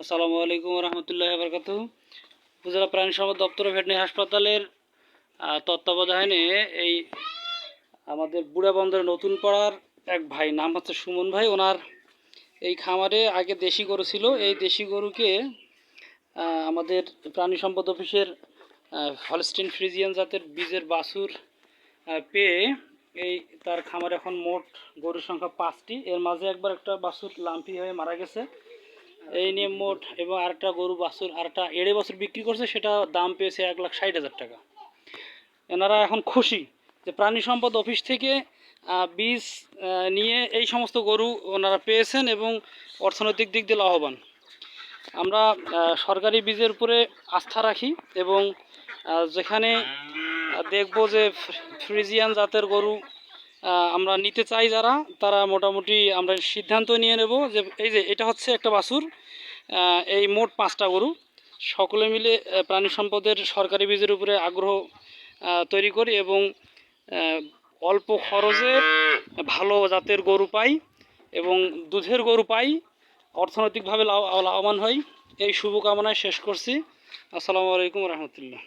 আসসালামু আলাইকুম রহমতুল্লাহ বরকাত উপজেলা প্রাণী সম্পদ দপ্তর ভেটেনারি হাসপাতালের তত্ত্বাবধানে এই আমাদের বুড়া বন্দরের নতুন পাড়ার এক ভাই নাম হচ্ছে সুমন ভাই। ওনার এই খামারে আগে দেশি গরু ছিল। এই দেশি গরুকে আমাদের প্রাণী সম্পদ অফিসের হলস্টিন ফ্রিজিয়ান জাতের বীজের আহ, পেয়ে এই তার খামারে এখন মোট গরুর সংখ্যা পাঁচটি। এর মাঝে একবার একটা বাছুর লাম্পি হয়ে মারা গেছে। এই নিয়ে মোট এবং আরেকটা গরু বাছুর, আরেকটা এড়ে বছর বিক্রি করছে, সেটা দাম পেয়েছে এক লাখ ষাট হাজার টাকা। এনারা এখন খুশি যে প্রাণী সম্পদ অফিস থেকে বীজ নিয়ে এই সমস্ত গরু ওনারা পেয়েছেন এবং অর্থনৈতিক দিক দিয়ে লাভবান। আমরা সরকারি বীজের উপরে আস্থা রাখি এবং যেখানে দেখব যে ফ্রিজিয়ান জাতের গরু আমরা নিতে চাই যারা, তারা মোটামুটি আমরা সিদ্ধান্ত নিয়ে নেব যে এই যে এটা হচ্ছে একটা বাছুর এই মোট পাঁচটা গরু। সকলে মিলে প্রাণী সম্পদের সরকারি বীজের উপরে আগ্রহ তৈরি করি এবং অল্প খরচে ভালো জাতের গরু পাই এবং দুধের গরু পাই, অর্থনৈতিকভাবে লাভ, লাভবান হই। এই শুভকামনায় শেষ করছি। আসসালামু আলাইকুম রহমতুল্লাহ।